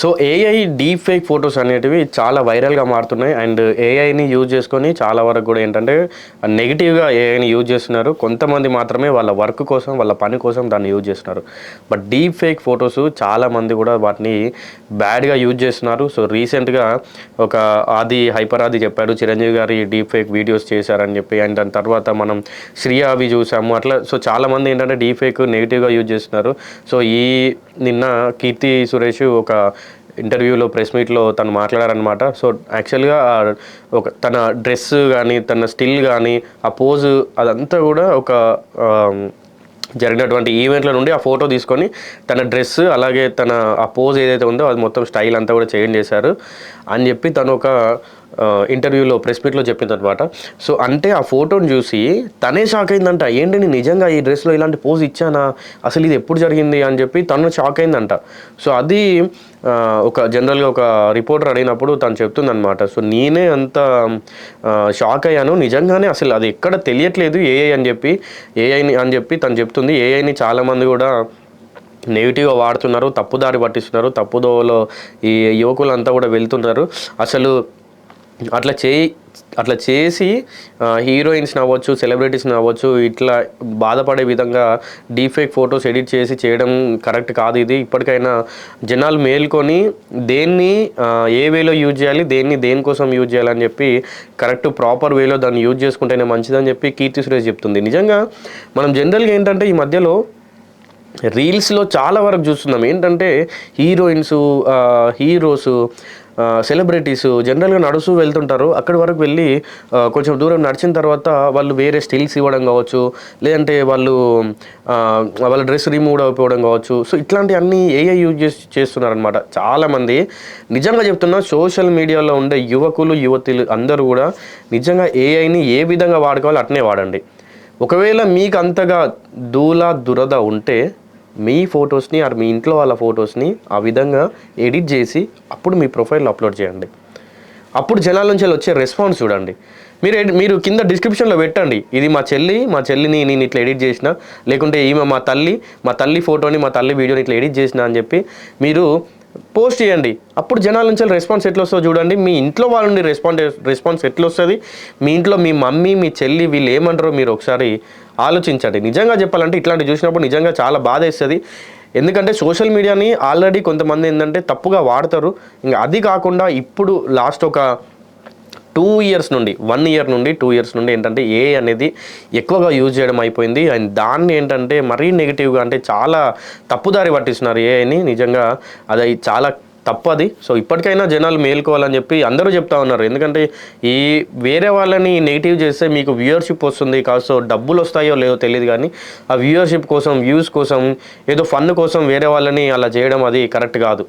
So AI deep fake photos అనేటివి చాలా వైరల్గా మారుతున్నాయి. అండ్ ఏఐని యూజ్ చేసుకొని చాలా వరకు కూడా ఏంటంటే నెగిటివ్గా ఏఐని యూజ్ చేస్తున్నారు. కొంతమంది మాత్రమే వాళ్ళ వర్క్ కోసం వాళ్ళ పని కోసం దాన్ని యూజ్ చేస్తున్నారు. బట్ డీప్ ఫేక్ ఫొటోస్ చాలామంది కూడా వాటిని బ్యాడ్గా యూజ్ చేస్తున్నారు. సో రీసెంట్గా ఒక ఆది హైపర్ ఆది చెప్పాడు. చిరంజీవి గారి డీప్ ఫేక్ వీడియోస్ చేశారని చెప్పి. అండ్ దాని తర్వాత మనం శ్రియా అవి చూసాము. అట్లా సో చాలామంది ఏంటంటే డీప్ ఫేక్ నెగిటివ్గా యూజ్ చేస్తున్నారు. సో ఈ నిన్న కీర్తి సురేష్ ఒక ఇంటర్వ్యూలో ప్రెస్ మీట్లో తను మాట్లాడారనమాట సో యాక్చువల్గా ఒక తన డ్రెస్ కానీ తన స్టిల్ కానీ ఆ పోజు అదంతా కూడా ఒక జరిగినటువంటి ఈవెంట్ల నుండి ఆ ఫోటో తీసుకొని తన డ్రెస్ అలాగే తన ఆ పోజ్ ఏదైతే ఉందో అది మొత్తం స్టైల్ అంతా కూడా చేంజ్ చేశారు. అని చెప్పి తను ఒక ఇంటర్వ్యూలో ప్రెస్ మీట్లో చెప్పింది అనమాట సో అంటే ఆ ఫోటోని చూసి తనే షాక్ అయిందంట. ఏంటి నేను నిజంగా ఈ డ్రెస్లో ఇలాంటి పోజ్ ఇచ్చానా? అసలు ఇది ఎప్పుడు జరిగింది? అని చెప్పి తను షాక్ అయిందంట. సో అది ఒక జనరల్గా ఒక రిపోర్టర్ అడిగినప్పుడు తను చెప్తుందనమాట సో నేనే అంత షాక్ అయ్యాను. నిజంగానే అసలు అది ఎక్కడ తెలియట్లేదు ఏఐ అని చెప్పి ఏఐని అని చెప్పి తను చెప్తుంది. ఏఐని చాలామంది కూడా నెగిటివ్గా వాడుతున్నారు తప్పుదారి పట్టిస్తున్నారు తప్పుదోవలో ఈ యువకులంతా కూడా వెళ్తున్నారు అసలు అట్లా చేయి అట్లా చేసి హీరోయిన్స్ అవ్వచ్చు సెలబ్రిటీస్ అవ్వచ్చు ఇట్లా బాధపడే విధంగా డీఫేక్ ఫొటోస్ ఎడిట్ చేసి చేయడం కరెక్ట్ కాదు ఇది. ఇప్పటికైనా జనాలు మేల్కొని దేన్ని ఏ వేలో యూజ్ చేయాలి దేన్ని దేనికోసం యూజ్ చేయాలని చెప్పి కరెక్ట్ ప్రాపర్ వేలో దాన్ని యూజ్ చేసుకుంటేనే మంచిదని చెప్పి కీర్తి సురేష్ చెప్తుంది. నిజంగా మనం జనరల్గా ఏంటంటే ఈ మధ్యలో రీల్స్లో చాలా వరకు చూస్తున్నాం. ఏంటంటే హీరోయిన్స్ హీరోస్ సెలబ్రిటీస్ జనరల్గా నడుస్తూ వెళ్తుంటారు. అక్కడి వరకు వెళ్ళి కొంచెం దూరం నడిచిన తర్వాత వాళ్ళు వేరే స్టిల్స్ ఇవ్వడం కావచ్చు లేదంటే వాళ్ళు వాళ్ళ డ్రెస్ రిమూవ్ అయిపోవడం కావచ్చు. సో ఇట్లాంటివన్నీ ఏఐ యూజ్ చేసి చేస్తున్నారనమాట చాలామంది. నిజంగా చెప్తున్నా సోషల్ మీడియాలో ఉండే యువకులు యువతులు అందరూ కూడా నిజంగా ఏఐని ఏ విధంగా వాడుకోవాలో అట్నే వాడండి. ఒకవేళ మీకు అంతగా దూల దురద ఉంటే మీ ఫొటోస్ని ఆర్ మీ ఇంట్లో వాళ్ళ ఫొటోస్ని ఆ విధంగా ఎడిట్ చేసి అప్పుడు మీ ప్రొఫైల్లో అప్లోడ్ చేయండి. అప్పుడు జనాల నుంచి వచ్చే రెస్పాన్స్ చూడండి. మీరు మీరు కింద డిస్క్రిప్షన్లో పెట్టండి. ఇది మా చెల్లి మా చెల్లిని నేను ఇట్లా ఎడిట్ చేసిన లేకుంటే ఈమె మా తల్లి మా తల్లి ఫోటోని మా తల్లి వీడియోని ఇట్లా ఎడిట్ చేసిన అని చెప్పి మీరు పోస్ట్ చేయండి. అప్పుడు జనాల నుంచి రెస్పాన్స్ ఎట్లా వస్తుందో చూడండి. మీ ఇంట్లో వాళ్ళ నుండి రెస్పాన్స్ రెస్పాన్స్ ఎట్లా వస్తుంది మీ ఇంట్లో మీ మమ్మీ మీ చెల్లి వీళ్ళు ఏమంటారో మీరు ఒకసారి ఆలోచించండి. నిజంగా చెప్పాలంటే ఇట్లాంటి చూసినప్పుడు నిజంగా చాలా బాధ వేస్తుంది ఎందుకంటే సోషల్ మీడియాని ఆల్రెడీ కొంతమంది ఏంటంటే తప్పుగా వాడతారు. ఇంకా అది కాకుండా ఇప్పుడు లాస్ట్ ఒక టూ ఇయర్స్ నుండి వన్ ఇయర్ నుండి టూ ఇయర్స్ నుండి ఏంటంటే ఏ అనేది ఎక్కువగా యూజ్ చేయడం అయిపోయింది. అండ్ దాన్ని ఏంటంటే మరీ నెగిటివ్గా అంటే చాలా తప్పుదారి పట్టిస్తున్నారు ఏఐని నిజంగా అది చాలా తప్పది సో ఇప్పటికైనా జనాలు మేల్కోవాలని చెప్పి అందరూ చెప్తా ఉన్నారు. ఎందుకంటే ఈ వేరే వాళ్ళని నెగిటివ్ చేస్తే మీకు వ్యూయర్షిప్ వస్తుంది కాస్త డబ్బులు వస్తాయో లేదో తెలియదు కానీ ఆ వ్యూయర్షిప్ కోసం వ్యూస్ కోసం ఏదో ఫన్ కోసం వేరే వాళ్ళని అలా చేయడం అది కరెక్ట్ కాదు.